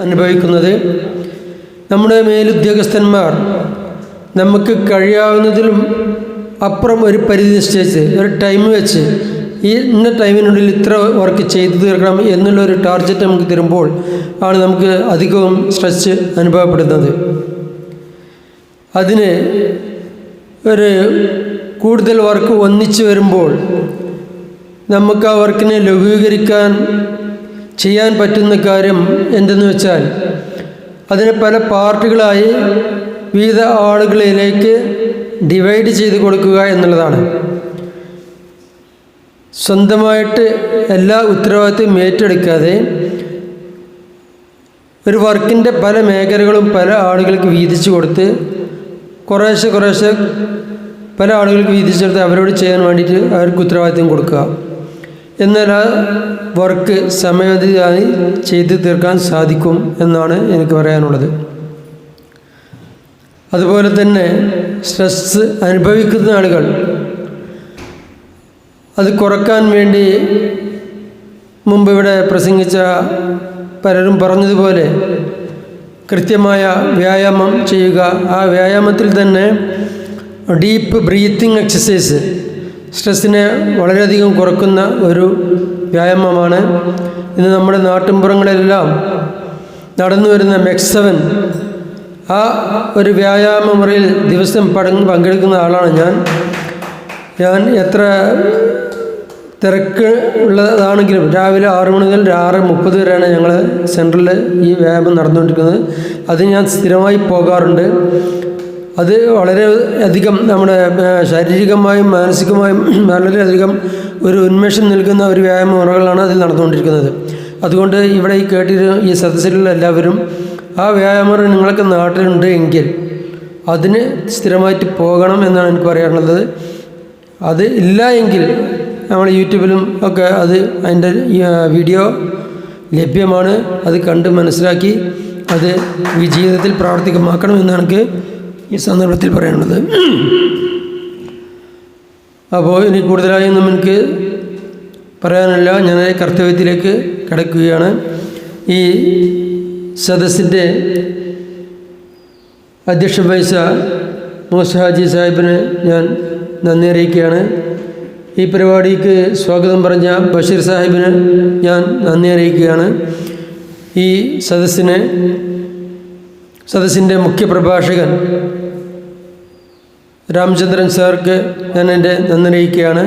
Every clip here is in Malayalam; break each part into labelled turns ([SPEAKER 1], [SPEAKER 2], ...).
[SPEAKER 1] അനുഭവിക്കുന്നത്. നമ്മുടെ മേലുദ്യോഗസ്ഥന്മാർ നമുക്ക് കഴിയാവുന്നതിലും അപ്പുറം ഒരു പരിധി നിശ്ചയിച്ച് ഒരു ടൈം വെച്ച് ഈ ഇന്ന ടൈമിനുള്ളിൽ ഇത്ര വർക്ക് ചെയ്തു തീർക്കണം എന്നുള്ള ഒരു ടാർഗറ്റ് നമുക്ക് തരുമ്പോൾ ആണ് നമുക്ക് അധികവും സ്ട്രെസ് അനുഭവപ്പെടുന്നത്. അതിന് ഒരു കൂടുതൽ വർക്ക് ഒന്നിച്ചു വരുമ്പോൾ നമുക്ക് ആ വർക്കിനെ ലഘൂകരിക്കാൻ ചെയ്യാൻ പറ്റുന്ന കാര്യം എന്തെന്ന് വെച്ചാൽ അതിനെ പല പാർട്ടുകളായി വിവിധ ആളുകളിലേക്ക് ഡിവൈഡ് ചെയ്ത് കൊടുക്കുക എന്നുള്ളതാണ്. സ്വന്തമായിട്ട് എല്ലാ ഉത്തരവാദിത്വം ഏറ്റെടുക്കാതെ ഒരു വർക്കിന്റെ പല മേഖലകളും പല ആളുകൾക്ക് വീതിച്ചു കൊടുത്ത് കുറേശ്ശെ കുറേശ്ശെ പല ആളുകൾക്ക് വീതിച്ചെടുത്ത് അവരോട് ചെയ്യാൻ വേണ്ടിയിട്ട് അവർക്ക് ഉത്തരവാദിത്വം കൊടുക്കുക. എന്നാൽ വർക്ക് സമയതിയായി ചെയ്തു തീർക്കാൻ സാധിക്കും എന്നാണ് എനിക്ക് പറയാനുള്ളത്. അതുപോലെ തന്നെ സ്ട്രെസ് അനുഭവിക്കുന്ന ആളുകൾ അത് കുറയ്ക്കാൻ വേണ്ടി മുമ്പ് ഇവിടെ പ്രസംഗിച്ച പലരും പറഞ്ഞതുപോലെ കൃത്യമായ വ്യായാമം ചെയ്യുക. ആ വ്യായാമത്തിൽ തന്നെ ഡീപ്പ് ബ്രീത്തിങ് എക്സസൈസ് സ്ട്രെസ്സിനെ വളരെയധികം കുറക്കുന്ന ഒരു വ്യായാമമാണ്. ഇന്ന് നമ്മുടെ നാട്ടിൻപുറങ്ങളിലെല്ലാം നടന്നു വരുന്ന മെക്സവൻ ആ ഒരു വ്യായാമ മുറിയിൽ ദിവസം പടങ്ങ് പങ്കെടുക്കുന്ന ആളാണ് ഞാൻ. ഞാൻ എത്ര തിരക്ക് ഉള്ളതാണെങ്കിലും രാവിലെ ആറ് മണി മുതൽ ആറ് മുപ്പത് വരെയാണ് ഞങ്ങൾ സെന്ററിൽ ഈ വ്യായാമം നടന്നുകൊണ്ടിരിക്കുന്നത്. അത് ഞാൻ സ്ഥിരമായി പോകാറുണ്ട്. അത് വളരെ അധികം നമ്മുടെ ശാരീരികമായും മാനസികമായും വളരെയധികം ഒരു ഉന്മേഷം നൽകുന്ന ഒരു വ്യായാമ മുറകളാണ് അതിൽ നടന്നുകൊണ്ടിരിക്കുന്നത്. അതുകൊണ്ട് ഇവിടെ ഈ കേട്ടിരുന്ന ഈ സദസ്സിലുള്ള എല്ലാവരും ആ വ്യായാമം നിങ്ങൾക്ക് നാട്ടിലുണ്ട് എങ്കിൽ അതിന് സ്ഥിരമായിട്ട് പോകണം എന്നാണ് എനിക്ക് പറയാനുള്ളത്. അത് ഇല്ല എങ്കിൽ നമ്മൾ യൂട്യൂബിലും ഒക്കെ അത് അതിന്റെ വീഡിയോ ലഭ്യമാണ്. അത് കണ്ട് മനസ്സിലാക്കി അത് ജീവിതത്തിൽ പ്രാവർത്തികമാക്കണം എന്നാണ് എനിക്ക് ഈ സന്ദർഭത്തിൽ പറയാനുള്ളത് അപ്പോൾ ഇനി കൂടുതലായൊന്നും എനിക്ക് പറയാനല്ല. ഞാൻ കർത്തവ്യത്തിലേക്ക് കിടക്കുകയാണ്. ഈ സദസ്സിന്റെ അധ്യക്ഷ പൈസ മോസഹാജി സാഹിബിന് ഞാൻ നന്ദി അറിയിക്കുകയാണ്. ഈ പരിപാടിക്ക് സ്വാഗതം പറഞ്ഞ ബഷീർ സാഹിബിന് ഞാൻ നന്ദി അറിയിക്കുകയാണ്. ഈ സദസ്സിന് സദസ്സിന്റെ മുഖ്യ പ്രഭാഷകൻ രാമചന്ദ്രൻ സാർക്ക് ഞാൻ എന്റെ നന്ദി അറിയിക്കുകയാണ്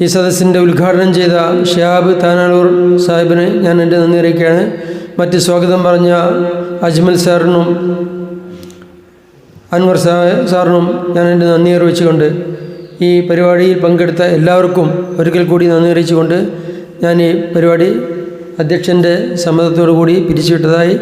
[SPEAKER 1] ഈ സദസ്സിന്റെ ഉദ്ഘാടനം ചെയ്ത ഷിയാബ് താനാളൂർ സാഹിബിന് ഞാൻ എന്റെ നന്ദി അറിയിക്കുകയാണ് മറ്റ് സ്വാഗതം പറഞ്ഞ അജ്മൽ സാറിനും അൻവർ സാ സാറിനും ഞാൻ എന്റെ നന്ദി അറിയിച്ചുകൊണ്ട് ഈ പരിപാടിയിൽ പങ്കെടുത്ത എല്ലാവർക്കും ഒരിക്കൽ കൂടി നന്ദി അറിയിച്ചുകൊണ്ട് ഞാൻ ഈ പരിപാടി അധ്യക്ഷന്റെ സമ്മതത്തോടു കൂടി പിരിച്ചുവിട്ടതായി